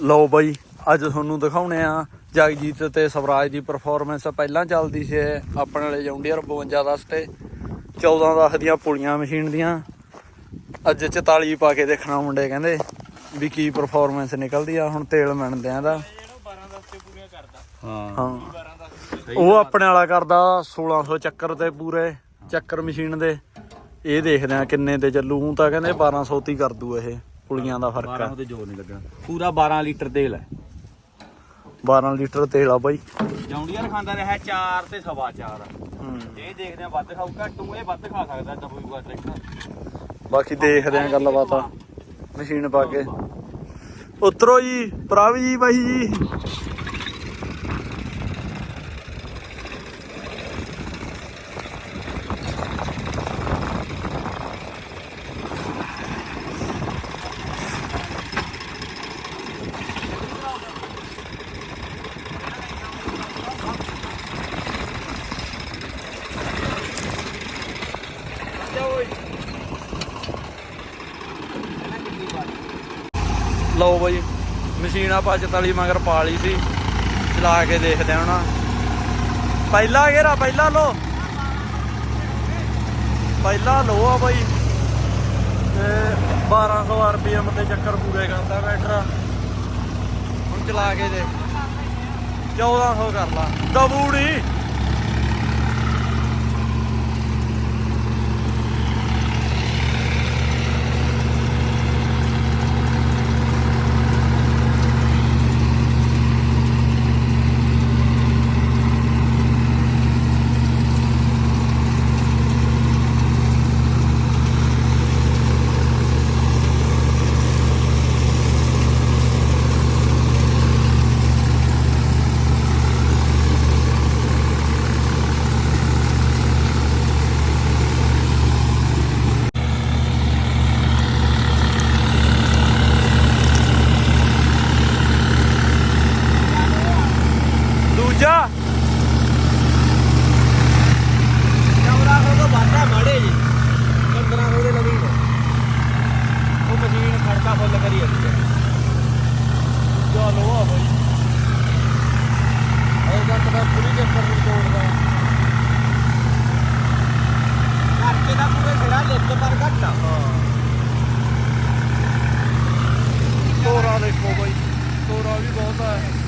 ਲਓ ਬਾਈ ਅੱਜ ਤੁਹਾਨੂੰ ਦਿਖਾਉਣੇ ਆ ਜਗਜੀਤ ਤੇ ਸਵਰਾਜ ਦੀ ਪਰਫਾਰਮੈਂਸ ਪਹਿਲਾਂ ਚੱਲਦੀ ਸੀ ਆਪਣੇ ਵਾਲੇ ਜੌਂਡੀਅਰ 52 10 ਤੇ 14 10 ਦੀਆਂ ਪੁਲੀਆਂ ਮਸ਼ੀਨ ਦੀਆਂ। ਅੱਜ 44 ਪਾ ਕੇ ਦੇਖਣਾ ਮੁੰਡੇ ਕਹਿੰਦੇ ਵੀ ਕੀ ਪਰਫਾਰਮੈਂਸ ਨਿਕਲਦੀ ਆ ਹੁਣ ਤੇਲ ਮਿਣਦੇ ਆ ਦਾ ਹਾਂ। ਹਾਂ। ਉਹ ਆਪਣੇ ਵਾਲਾ ਕਰਦਾ 1600 ਚੱਕਰ ਤੇ ਪੂਰੇ ਚੱਕਰ ਮਸ਼ੀਨ ਦੇ। ਇਹ ਦੇਖਦੇ ਆ ਕਿੰਨੇ ਤੇ ਚੱਲੂ ਹੁਣ ਤਾਂ ਕਹਿੰਦੇ 1200 ਤੀ ਕਰ ਦੂ ਇਹ। ਪੁਲੀਆਂ ਦਾ ਫ਼ਰਕ 12 ਆ ਤੇ ਜ਼ੋਰ ਨਹੀਂ ਲੱਗਣਾ। ਪੂਰਾ 12 ਲੀਟਰ ਤੇਲ ਹੈ। 12 ਲੀਟਰ ਤੇਲ ਆ ਬਾਈ। ਜੌਂਡੀਅਰ ਖਾਂਦਾ ਰਿਹਾ 4 ਤੇ ਸਵਾ 4 ਹੂੰ। ਇਹ ਦੇਖਦੇ ਆ ਵੱਧ ਖਾਊ ਘੱਟੂ ਇਹ ਵੱਧ ਖਾ ਸਕਦਾ ਦਬੂਗਾ ਟਰੈਕਟਰ ਬਾਕੀ ਦੇਖਦੇ ਆ ਗੱਲਬਾਤ ਆ। ਮਸ਼ੀਨ ਪਾ ਕੇ। ਉਤਰੋ ਜੀ ਪ੍ਰਭ ਜੀ ਬਾਈ ਜੀ। ਲਓ ਬਾਈ, ਮਸ਼ੀਨ ਆਪਾਂ 44 ਮਗਰ ਪਾ ਲਈ ਸੀ, ਚਲਾ ਕੇ ਦੇਖਦੇ ਹਾਂ ਹੁਣ। ਪਹਿਲਾ ਗੇਰਾ ਪਹਿਲਾ ਲੋ ਪਹਿਲਾ ਲੋ ਆ ਬਾਈ। ਤੇ 1200 ਆਰਪੀਐਮ ਤੇ ਚੱਕਰ ਪੂਰੇ ਕਰਦਾ ਬੈਟਰ ਹੁਣ ਚਲਾ ਕੇ ਦੇ 1400 ਕਰ ਲਾ। ਦਬੂੜੀ 1400 ਤੋਂ ਵੱਧ ਹੈ ਮਾੜੇ ਜੀ। 1500 ਦੇ ਲਵੀ ਉਹ ਮਸ਼ੀਨ ਖੜਕਾ ਫੁੱਲ ਕਰੀ ਜਾਂਦੀ ਹੈ। ਚਲੋ ਆ ਬਾਈ। ਉਹ ਜੱਟ ਦਾ ਪੂਰੀ ਚੱਕਰ ਨੂੰ ਤੋੜਦਾ। ਕਰਕੇ ਦਾ ਪੂਰੇ ਛੜਾ ਲਿੱਤ ਪਰ ਘੱਟ ਆ। ਤੋਰਾ ਦੇਖੋ ਬਾਈ। ਤੋਰਾ ਵੀ ਬਹੁਤ ਹੈ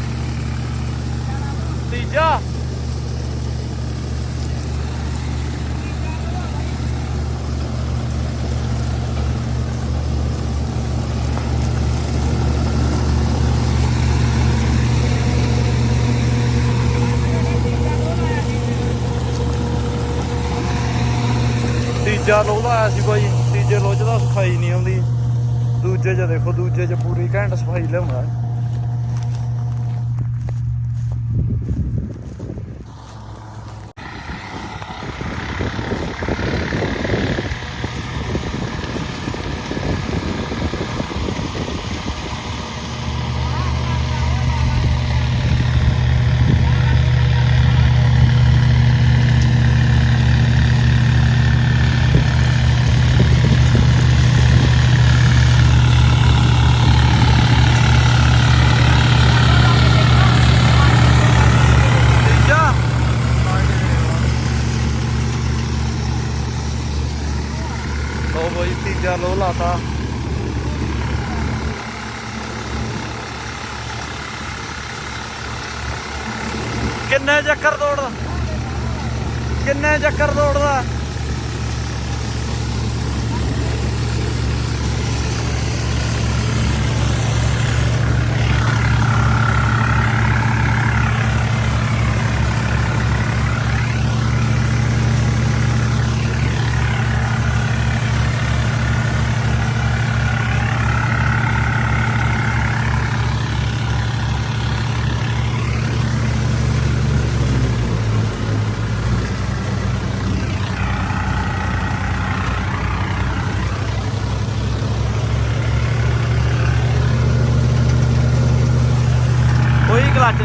ਤੀਜਾ ਤੀਜਾ ਲੋਹ ਦਾ ਸੀ ਬਾਈ। ਤੀਜੇ ਲੋਹ 'ਚ ਤਾਂ ਸਫ਼ਾਈ ਨਹੀਂ ਆਉਂਦੀ। ਦੂਜੇ 'ਚ ਦੇਖੋ, ਦੂਜੇ 'ਚ ਪੂਰੀ ਘੈਂਟ ਸਫ਼ਾਈ ਲਿਆਉਂਦਾ ਹੈ। ਤੀਜਾ ਲੋ ਬਈ ਲੋ ਲਾਤਾ। ਕਿੰਨੇ ਚੱਕਰ ਦੌੜਦਾ ਕਿੰਨੇ ਚੱਕਰ ਦੌੜਦਾ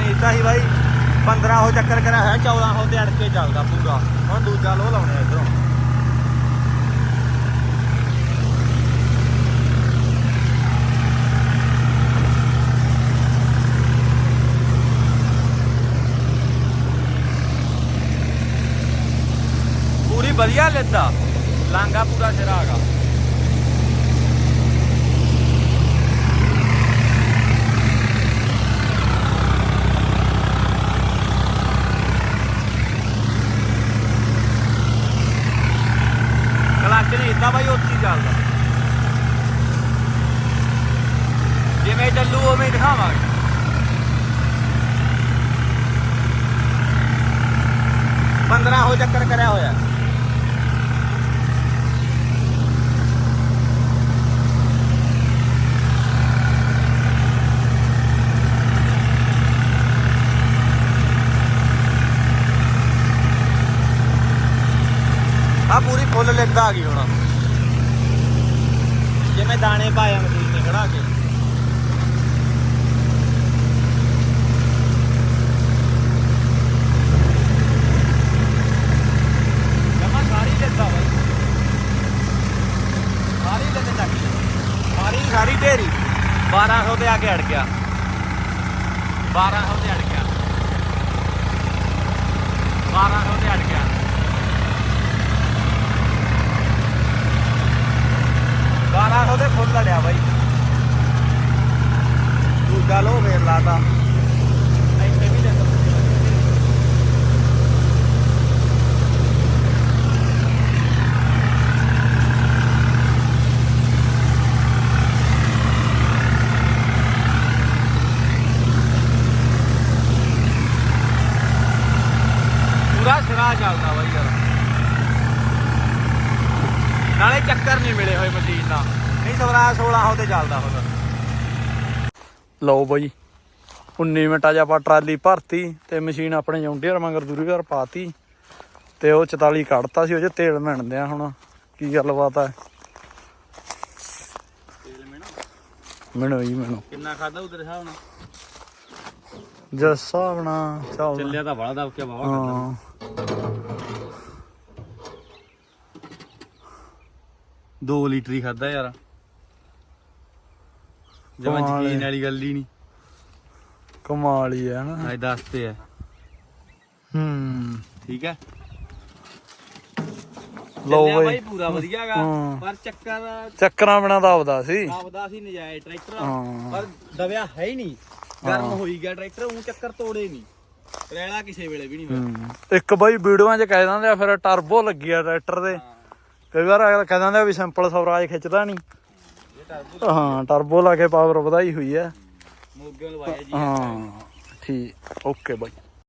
ਕੀਤਾ ਸੀ ਬਾਈ। 1500 ਚੱਕਰ ਕਰਿਆ ਹੋਇਆ 1400 ਤੇ ਅੜ ਕੇ ਚੱਲਦਾ ਪੂਰਾ। ਹੁਣ ਦੂਜਾ ਲੋਹ ਲਾਉਣੇ ਇਧਰੋਂ। ਪੂਰੀ ਵਧੀਆ ਲੈਂਦਾ ਲਾਂਗਾ ਪੂਰਾ ਸਿਰਾ 15 ਹੋ ਚੱਕਰ ਕਰਿਆ ਹੋਇਆ। ਆ ਪੂਰੀ ਫੁੱਲ ਲਿੱਤਾ ਆ ਗਈ ਹੁਣ। ਜਿਵੇਂ ਦਾਣੇ ਪਾਇਆ ਮਸ਼ੀਨ ਤੇ ਖੜਾ ਕੇ। 1200 ਕੇ ਅੜ ਗਿਆ। 1200 ਤੇ ਅੜ ਗਿਆ 1200 ਤੇ ਅੜ ਗਿਆ 1200 ਤੇ ਫੁੱਲ ਲੜਿਆ ਬਾਈ ਦੂਜਾ ਲੋ ਫੇਰ ਲਾਤਾ ਇੱਥੇ ਵੀ ਲੈ ਸਿਰਾ ਚੱਲਦਾ ਬਾਈ ਯਾਰ। ਨਾਲੇ ਚੱਕਰ ਨਹੀਂ ਮਿਲੇ ਹੋਏ ਮਸ਼ੀਨ ਨਾਲ ਨਹੀਂ ਸਵਰਾ 16 ਹੋ ਤੇ ਚੱਲਦਾ ਹੁੰਦਾ ਲਓ ਬਾਈ 19 ਮਿੰਟਾਂ 'ਚ ਆਪਾਂ ਟਰਾਲੀ ਭਰਤੀ ਤੇ ਮਸ਼ੀਨ ਆਪਣੇ ਜੌਂਡੀਅਰ ਮਗਰ ਦੂਰੀ ਘਰ ਪਾਤੀ ਤੇ ਉਹ 44 ਕੱਢਤਾ ਸੀ ਉਹ 'ਚ ਤੇਲ ਮਿਣਦੇ ਆ ਹੁਣ। ਕੀ ਗੱਲਬਾਤ ਹੈ ਤੇਲ ਮੇਣਾ। ਮਿਣੋ ਜੀ ਮਿਣੋ। ਕਿੰਨਾ ਖਾਦਾ ਉਧਰ ਹਿਸਾਬ ਨਾਲ? ਜਿਸ ਨਾਲ ਚੱਲਦਾ। ਚੱਲਿਆ ਤਾਂ ਬੜਾ ਦਬ ਕੇ ਬਾਵਾ ਹਾਂ। ਦੋ ਲੀਟਰ ਹੀ ਖਾਦਾ ਯਾਰ। ਜਮਾਂ ਕਮਾਲ ਹੈ। ਯਕੀਨ ਵਾਲੀ ਗੱਲ ਹੀ ਨਹੀਂ। ਕਮਾਲ ਹੀ ਹੈ ਨਾ। ਅੱਜ ਦੱਸ ਤੇ ਹੈ ਹੂੰ। ਠੀਕ ਹੈ। ਲਓ ਚੱਲਿਆ ਬਾਈ। ਪੂਰਾ ਵਧੀਆ ਹਾਂ। ਪਰ ਚੱਕਰ ਚੱਕਰਾਂ ਬਿਨਾ ਦਾ ਸੀ। ਆਪਦਾ ਸੀ ਨਜਾਇਜ਼ ਟਰੈਕਟਰ। ਹਾਂ। ਪਰ ਦਬਿਆ ਹੈ ਹੀ ਨਹੀਂ। ਗਰਮ। ਹੋਈ ਗਿਆ ਟਰੈਕਟਰ ਉਹ ਚੱਕਰ ਤੋੜੇ ਨਹੀਂ ਰੈਲਾ ਕਿਸੇ ਵੇਲੇ ਵੀ ਨਹੀਂ ਹੋਇਆ। ਹੂੰ। ਇੱਕ ਬਾਈ ਵੀਡੀਓਆਂ 'ਚ ਕਹਿ ਦਿੰਦੇ ਆ ਫਿਰ ਟਰਬੋ ਲੱਗੀ ਆ ਟਰੈਕਟਰ ਦੇ। ਕਈ ਵਾਰ ਅਗਲਾ ਕਹਿ ਦਿੰਦਾ ਵੀ ਸਿੰਪਲ ਸਵਰਾਜ ਖਿੱਚਦਾ ਨਹੀਂ ਇਹ ਟਰਬੋ ਹਾਂ ਟਰਬੋ ਲਾ ਕੇ ਪਾਵਰ ਵਧਾਈ ਹੋਈ ਹੈ ਮੋਗੇ ਲਵਾਇਆ ਜੀ ਹਾਂ ਠੀਕ ਓਕੇ ਬਾਈ।